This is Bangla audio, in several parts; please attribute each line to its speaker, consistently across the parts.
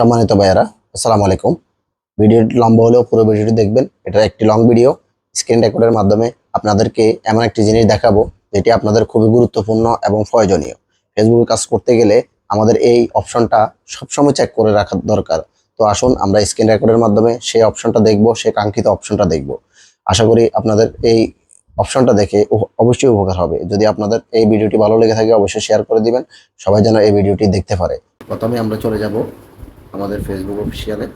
Speaker 1: সম্মানিত ভাইয়ারা, আসসালামু আলাইকুম। ভিডিওটি লম্বা হলেও পুরো ভিডিওটি দেখবেন। এটা একটি লং ভিডিও স্ক্রিন রেকর্ডের মাধ্যমে আপনাদেরকে এমন একটি জিনিস দেখাবো, যেটি আপনাদের খুবই গুরুত্বপূর্ণ এবং প্রয়োজনীয়। ফেসবুকে কাজ করতে গেলে আমাদের এই অপশনটা সবসময় চেক করে রাখা দরকার। তো আসুন, আমরা স্ক্রিন রেকর্ডের মাধ্যমে সেই অপশনটা দেখব, সেই কাঙ্ক্ষিত অপশনটা দেখব। আশা করি আপনাদের এই অপশনটা দেখে অবশ্যই উপকার হবে। যদি আপনাদের এই ভিডিওটি ভালো লেগে থাকে, অবশ্যই শেয়ার করে দিবেন। সবাই যেন এই ভিডিওটি দেখতে পারে। প্রথমে আমরা চলে যাব আমাদের ফেসবুক অফিসিয়ালে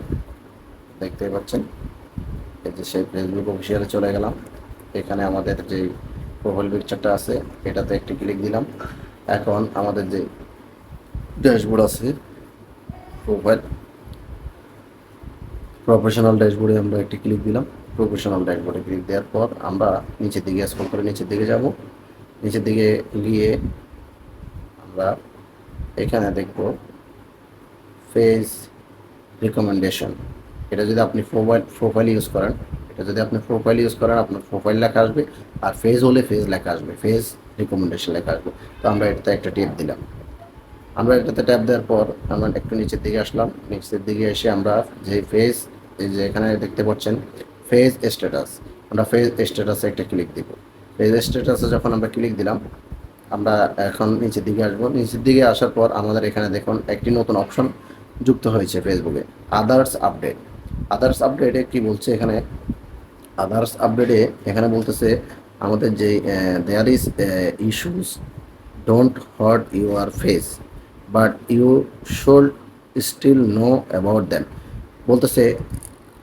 Speaker 1: দেখতে পাচ্ছেন। এই যে সেই ফেসবুক অফিসিয়ালে চলে গেলাম। এখানে আমাদের যে প্রোফাইল পিকচারটা আছে, এটাতে একটি ক্লিক দিলাম। এখন আমাদের যে ড্যাশবোর্ড আছে প্রোফাইল প্রফেশনাল ড্যাশবোর্ডে আমরা একটি ক্লিক দিলাম। প্রফেশনাল ড্যাশবোর্ডে ক্লিক দেওয়ার পর আমরা নিচের দিকে স্ক্রল করে নিচের দিকে যাব। নিচের দিকে গিয়ে আমরা এখানে দেখব ফেস রিকমেন্ডেশন এটা যদি আপনি প্রোফাইল প্রোফাইল ইউজ করেন, এটা যদি আপনি প্রোফাইল ইউজ করেন, আপনার প্রোফাইল লেখা আসবে, আর ফেজ হলে ফেজ লেখা আসবে ফেজ রিকমেন্ডেশন লেখা আসবে। তো আমরা এটাতে একটা টিপ দিলাম। আমরা এটাতে ট্যাপ দেওয়ার পর আমরা একটু নিচের দিকে আসলাম। নিচের দিকে এসে আমরা যে ফেজ যে এখানে দেখতে পাচ্ছেন ফেজ স্ট্যাটাস আমরা ফেজ স্ট্যাটাসে একটা ক্লিক দিব। ফেজ স্ট্যাটাসে যখন আমরা ক্লিক দিলাম, আমরা এখন নিচের দিকে আসব। নিচের দিকে আসার পর আমাদের এখানে দেখুন একটি নতুন অপশন যুক্ত হয়েছে ফেসবুকে আদার্স আপডেট আদার্স আপডেটে কি বলছে এখানে? আদার্স আপডেটে এখানে বলতেছে, আমাদের যে there is issues don't hurt your face but you should still know about them বলতেছে,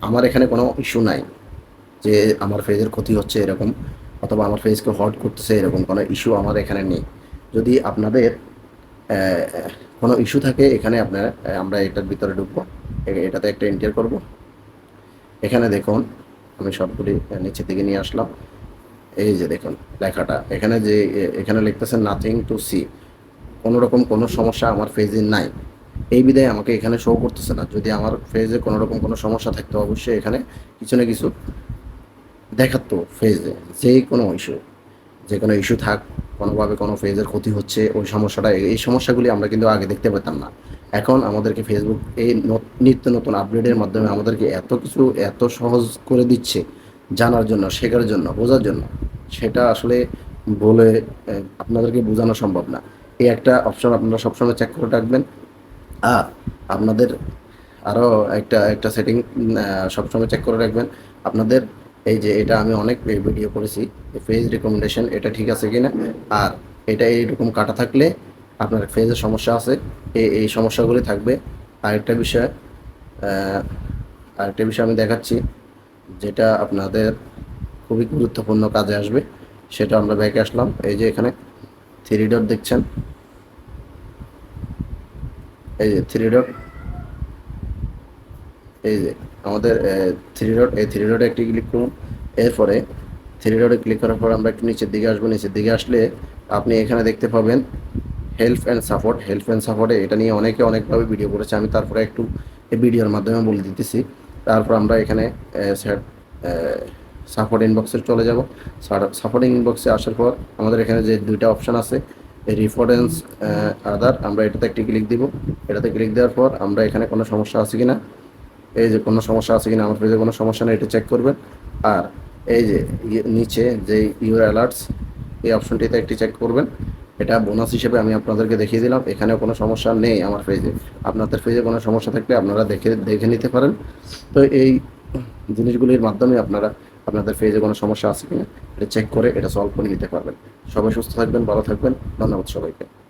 Speaker 1: আমার এখানে কোনো ইস্যু নাই, যে আমার ফেজের ক্ষতি হচ্ছে এরকম, অথবা আমার ফেজকে হট করতেছে এরকম কোনো ইস্যু আমার এখানে নেই। যদি আপনাদের কোনো ইস্যু থাকে, এখানে আপনার আমরা এটার ভিতরে ঢুকবো। এটাতে একটা এন্টার করব। এখানে দেখুন, আমি সবগুলি নিচে দিকে নিয়ে আসলাম। এই যে দেখুন, লেখাটা। এখানে যে এখানে লিখতেছেন নাথিং টু সি কোনো রকম কোনো সমস্যা আমার ফেজে নাই। এই বিধায় আমাকে এখানে শো করতেছে না। যদি আমার ফেজে কোনো রকম কোনো সমস্যা থাকতো, অবশ্যই এখানে কিছু না কিছু দেখাতো ফেজে যে কোনো ইস্যু যে কোনো ইস্যু থাক কোনোভাবে কোনো ফেজের ক্ষতি হচ্ছে, ওই সমস্যাটা, এই সমস্যাগুলি আমরা কিন্তু আগে দেখতে পেতাম না। এখন আমাদেরকে ফেসবুক এই নিত্য নতুন আপডেটের মাধ্যমে আমাদেরকে এত কিছু এত সহজ করে দিচ্ছে জানার জন্য, শেখার জন্য, বোঝার জন্য, সেটা আসলে বলে আপনাদেরকে বোঝানো সম্ভব না। এই একটা অপশন আপনারা সবসময় চেক করে রাখবেন। আর আপনাদের আরও একটা একটা সেটিং সবসময় চেক করে রাখবেন। আপনাদের এই যে এটা আমি অনেক ভিডিও করেছি ফেজ রিকমেন্ডেশন এটা ঠিক আছে কিনা? আর এটা এইরকম কাটা থাকলে আপনার ফেজের সমস্যা আছে এই এই সমস্যাগুলি থাকবে। আরেকটা বিষয় আরেকটা বিষয় আমি দেখাচ্ছি, যেটা আপনাদের খুবই গুরুত্বপূর্ণ কাজে আসবে, সেটা আমরা ব্যাকে আসলাম। এই যে এখানে থ্রি ডট দেখছেন। এই যে থ্রি ডট এই যে আমাদের থ্রি ডট এই থ্রি ডটে একটি ক্লিক করুন। এরপরে থ্রি ডটে ক্লিক করার পর আমরা একটু নিচের দিকে আসব। নিচের দিকে আসলে আপনি এখানে দেখতে পাবেন help and support help and সাপোর্টে এটা নিয়ে অনেকে অনেকভাবে ভিডিও করেছে। আমি তারপরে একটু এই ভিডিওর মাধ্যমে বলে দিতেছি। তারপর আমরা এখানে সাপোর্ট ইনবক্সে চলে যাব। সাপোর্টিং ইনবক্সে আসার পর আমাদের এখানে যে দুইটা অপশান আছে রিফারেন্স আদার আমরা এটাতে একটি ক্লিক দিব। এটাতে ক্লিক দেওয়ার পর আমরা এখানে কোনো সমস্যা আছে কিনা এই যে কোনো সমস্যা আছে কিনা আমার পেজে কোনো সমস্যা নেই, এটা চেক করবেন। আর এই যে ইয়ে- নিচে যে ইউর অ্যালার্টস এই অপশনটিতে একটি চেক করবেন। এটা বোনাস হিসেবে আমি আপনাদেরকে দেখিয়ে দিলাম। এখানেও কোনো সমস্যা নেই আমার পেজে আপনাদের পেজে কোনো সমস্যা থাকলে আপনারা দেখে দেখে নিতে পারেন। তো এই জিনিসগুলির মাধ্যমে আপনারা, আপনাদের পেজে কোনো সমস্যা আছে কিনা, এটা চেক করে এটা সলভ করে নিতে পারবেন। সবাই সুস্থ থাকবেন, ভালো থাকবেন। ধন্যবাদ সবাইকে।